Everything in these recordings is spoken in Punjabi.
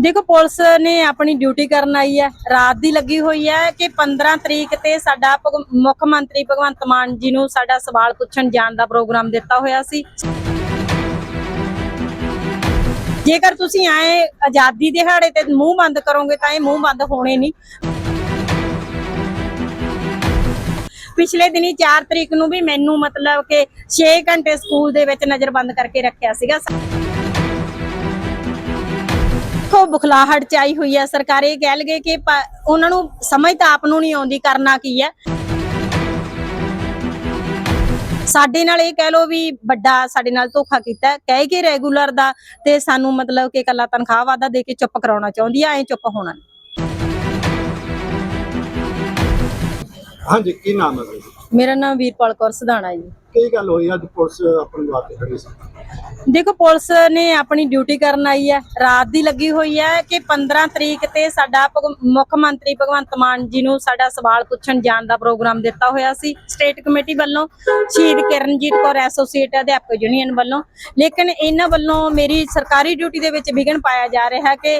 ਦੇਖੋ, ਪੁਲਿਸ ਨੇ ਆਪਣੀ ਡਿਊਟੀ ਕਰਨ ਆਈ ਹੈ। ਰਾਤ ਦੀ ਲੱਗੀ ਹੋਈ ਹੈ ਕਿ 15 ਤਰੀਕ ਤੇ ਸਾਡਾ ਮੁੱਖ ਮੰਤਰੀ ਭਗਵੰਤ ਮਾਨ ਜੀ ਨੂੰ ਸਾਡਾ ਸਵਾਲ ਪੁੱਛਣ ਜਾਣ ਦਾ ਪ੍ਰੋਗਰਾਮ ਦਿੱਤਾ ਹੋਇਆ ਸੀ। ਜੇਕਰ ਤੁਸੀਂ ਆਏ ਆਜ਼ਾਦੀ ਦਿਹਾੜੇ ਤੇ ਮੂੰਹ ਬੰਦ ਕਰੋਗੇ ਤਾਂ ਇਹ ਮੂੰਹ ਬੰਦ ਹੋਣੇ ਨਹੀਂ। ਪਿਛਲੇ ਦਿਨੀ 4 ਤਰੀਕ ਨੂੰ ਵੀ ਮੈਨੂੰ ਮਤਲਬ ਕਿ 6 ਘੰਟੇ ਸਕੂਲ ਦੇ ਵਿੱਚ ਨਜ਼ਰਬੰਦ ਕਰਕੇ ਰੱਖਿਆ ਸੀਗਾ। ਬੁਖਲਾਹਟ ਚ ਆਈ ਹੋਈ ਹੈ। ਸਰਕਾਰ ਇਹ ਕਹਿ ਲਗੇ ਕਿ ਉਹਨਾਂ ਨੂੰ ਸਮਝ ਤਾਂ ਆਪ ਨੂੰ ਨਹੀਂ ਆਉਂਦੀ ਕਰਨਾ ਕੀ ਹੈ। ਸਾਡੇ ਨਾਲ ਇਹ ਕਹਿ ਲੋ ਵੀ ਵੱਡਾ ਸਾਡੇ ਨਾਲ ਧੋਖਾ ਕੀਤਾ। ਕਹਿ ਕੇ ਰੈਗੂਲਰ ਦਾ ਤੇ ਸਾਨੂੰ ਮਤਲਬ ਕਿ ਕੱਲਾ ਤਨਖਾਹ ਵਾਦਾ ਦੇ ਕੇ ਚੁੱਪ ਕਰਾਉਣਾ ਚਾਹੁੰਦੀ ਆ ਐ ਚੁੱਪ ਹੋਣਾ। ਹਾਂਜੀ ਕੀ ਨਾਮ ਹੈ ਮੇਰਾ ਨਾਮ ਵੀਰਪਾਲ ਕੌਰ ਸਧਾਣਾ ਜੀ। ਕੀ ਗੱਲ ਹੋਈ? ਅੱਜ ਪੁਲਿਸ ਆਪਣੇ ਵਾਸਤੇ ਖੜੀ ਸੀ। ਦੇਖੋ, ਪੁਲਿਸ ਨੇ ਆਪਣੀ ਡਿਊਟੀ ਕਰਨ ਆਈ ਹੈ। ਰਾਤ ਦੀ ਲੱਗੀ ਹੋਈ ਹੈ ਕਿ 15 ਤਰੀਕ ਤੇ ਸਾਡਾ ਮੁੱਖ ਮੰਤਰੀ ਭਗਵੰਤ ਮਾਨ ਜੀ ਨੂੰ ਸਾਡਾ ਸਵਾਲ ਪੁੱਛਣ ਜਾਣ ਦਾ ਪ੍ਰੋਗਰਾਮ ਦਿੱਤਾ ਹੋਇਆ ਸੀ ਸਟੇਟ ਕਮੇਟੀ ਵੱਲੋਂ। ਸ਼ਹੀਦ ਕਿਰਨਜੀਤ ਕੌਰ ਐਸੋਸੀਏਟ ਅਧਿਆਪਕ ਯੂਨੀਅਨ ਵੱਲੋਂ। ਲੇਕਿਨ ਇਹਨਾਂ ਵੱਲੋਂ ਮੇਰੀ ਸਰਕਾਰੀ ਡਿਊਟੀ ਦੇ ਵਿੱਚ ਵਿਘਨ ਪਾਇਆ ਜਾ ਰਿਹਾ ਕਿ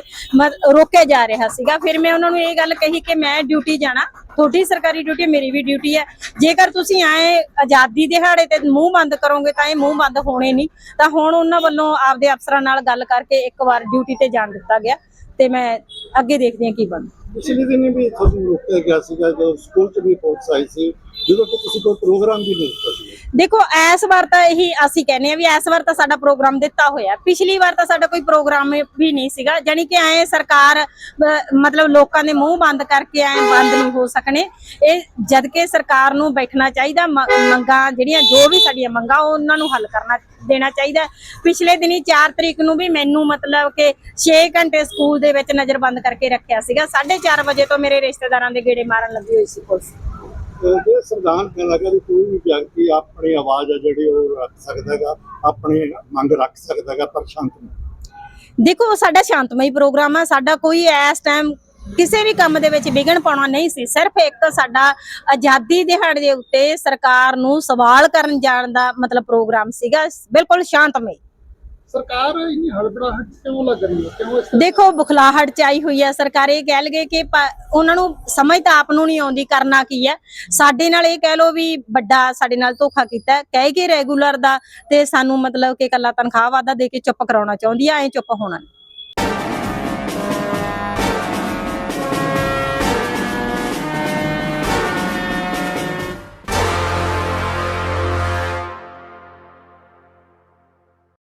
ਰੋਕਿਆ ਜਾ ਰਿਹਾ ਸੀਗਾ। ਫਿਰ ਮੈਂ ਉਹਨਾਂ ਨੂੰ ਇਹ ਗੱਲ ਕਹੀ ਕਿ ਮੈਂ ਡਿਊਟੀ ਜਾਣਾ ਤੁਹਾਡੀ ਸਰਕਾਰੀ ਡਿਊਟੀ ਮੇਰੀ ਵੀ ਡਿਊਟੀ ਹੈ। ਜੇਕਰ ਤੁਸੀਂ ਆਏ ਆਜ਼ਾਦੀ ਦਿਹਾੜੇ ਤੇ ਮੂੰਹ ਬੰਦ ਕਰੋਗੇ ਤਾਂ ਇਹ ਮੂੰਹ ਬੰਦ ਹੋਣੇ ਨਹੀਂ। ਤਾਂ ਹੁਣ ਉਹਨਾਂ ਵੱਲੋਂ ਆਪਦੇ ਅਫਸਰਾਂ ਨਾਲ ਗੱਲ ਕਰਕੇ ਇੱਕ ਵਾਰ ਡਿਊਟੀ ਤੇ ਜਾਣ ਦਿੱਤਾ ਗਿਆ। ਤੇ ਮੈਂ ਅੱਗੇ ਦੇਖਦੀ ਹਾਂ ਕੀ ਬਣਦਾ। ਪਿਛਲੇ ਦਿਨ ਵੀ ਤੁਹਾਨੂੰ ਰੋਕਿਆ ਗਿਆ ਸੀਗਾ, ਜਦੋਂ ਸਕੂਲ ਚ ਵੀ ਪੁਲਿਸ ਆਈ ਸੀ। ਜਦੋਂ ਕਿ ਤੁਸੀਂ ਕੋਈ ਪ੍ਰੋਗਰਾਮ ਵੀ ਨਹੀਂ ਦਿੱਤਾ ਸੀ। ਦੇਖੋ, ਇਸ ਵਾਰ ਤਾਂ ਇਹੀ ਅਸੀਂ ਕਹਿੰਦੇ ਆ ਵੀ ਇਸ ਵਾਰ ਤਾਂ ਸਾਡਾ ਪ੍ਰੋਗਰਾਮ ਦਿੱਤਾ ਹੋਇਆ। ਪਿਛਲੀ ਵਾਰ ਤਾਂ ਸਾਡਾ ਕੋਈ ਪ੍ਰੋਗਰਾਮ ਵੀ ਨਹੀਂ ਸੀਗਾ ਜਾਨੀ ਕਿ ਐ ਸਰਕਾਰ ਮਤਲਬ ਲੋਕਾਂ ਦੇ ਮੂੰਹ ਬੰਦ ਕਰਕੇ ਐ ਬੰਦ ਨਹੀਂ ਹੋ ਸਕਣੇ। ਇਹ ਜਦ ਕਿ ਸਰਕਾਰ ਨੂੰ ਬੈਠਣਾ ਚਾਹੀਦਾ ਮੰਗਾਂ ਜਿਹੜੀਆਂ, ਜੋ ਵੀ ਸਾਡੀਆਂ ਮੰਗਾਂ ਉਹਨਾਂ ਨੂੰ ਹੱਲ ਕਰਨਾ ਦੇਣਾ ਚਾਹੀਦਾ। ਪਿਛਲੇ ਦਿਨੀ 4 ਤਰੀਕ ਨੂੰ ਵੀ ਮੈਨੂੰ ਮਤਲਬ ਕਿ 6 ਘੰਟੇ ਸਕੂਲ ਦੇ ਵਿੱਚ ਨਜ਼ਰਬੰਦ ਕਰਕੇ ਰੱਖਿਆ ਸੀਗਾ। 4:30 ਵਜੇ ਤੋਂ ਮੇਰੇ ਰਿਸ਼ਤੇਦਾਰਾਂ ਦੇ ਗੇੜੇ ਮਾਰਨ ਲੱਗੀ ਹੋਈ ਸੀ ਪੁਲਿਸ। ਤੇ ਸੰਵਿਧਾਨ ਕਹਿ ਲੱਗਾ ਕੋਈ ਵੀ ਵਿਅਕਤੀ ਆਪਣੀ ਆਵਾਜ਼ ਆ ਜਿਹੜੀ ਉਹ ਰੱਖ ਸਕਦਾ ਹੈਗਾ, ਆਪਣੀ ਮੰਗ ਰੱਖ ਸਕਦਾ ਹੈਗਾ, ਪਰ ਸ਼ਾਂਤ ਦੇਖੋ ਸਾਡਾ ਸ਼ਾਂਤਮਈ ਪ੍ਰੋਗਰਾਮ ਆ, ਸਾਡਾ ਕੋਈ ਇਸ ਟਾਈਮ ਕਿਸੇ ਵੀ ਕੰਮ ਦੇ ਵਿੱਚ ਵਿਘਨ ਪਾਉਣਾ ਨਹੀਂ ਸੀ, ਸਿਰਫ ਇੱਕ ਸਾਡਾ ਆਜ਼ਾਦੀ ਦਿਹਾੜੇ ਦੇ ਉੱਤੇ ਸਰਕਾਰ ਨੂੰ ਸਵਾਲ ਕਰਨ ਜਾਣ ਦਾ ਮਤਲਬ ਪ੍ਰੋਗਰਾਮ ਸੀਗਾ, ਬਿਲਕੁਲ ਸ਼ਾਂਤਮਈ। ਸਰਕਾਰ ਇੰਨੀ ਹੜਬੜਾਹਟ ਕਿਉਂ ਲੱਗ ਰਹੀ ਹੈ? ਕਿਉਂ ਇਸ ਦੇਖੋ, ਬੁਖਲਾਹਟ ਚ ਆਈ ਹੋਈ ਹੈ ਸਰਕਾਰ, ਇਹ ਕਹਿ ਲਗੇ ਕਿ ਉਹਨਾਂ ਨੂੰ ਸਮਝ ਤਾਂ ਆਪ ਨੂੰ ਨਹੀਂ ਆਉਂਦੀ ਕਰਨਾ ਕੀ ਹੈ। ਸਾਡੇ ਨਾਲ ਇਹ ਕਹਿ ਲੋ ਵੀ ਵੱਡਾ ਸਾਡੇ ਨਾਲ ਧੋਖਾ ਕੀਤਾ ਕਹਿ ਕੇ ਰੈਗੂਲਰ ਦਾ ਤੇ ਸਾਨੂੰ ਮਤਲਬ ਕਿ ਕੱਲਾ ਤਨਖਾਹ ਵਾਦਾ ਦੇ ਕੇ ਚੁੱਪ ਕਰਾਉਣਾ ਚਾਹੁੰਦੀ ਆ, ਐ ਚੁੱਪ ਹੋਣਾ।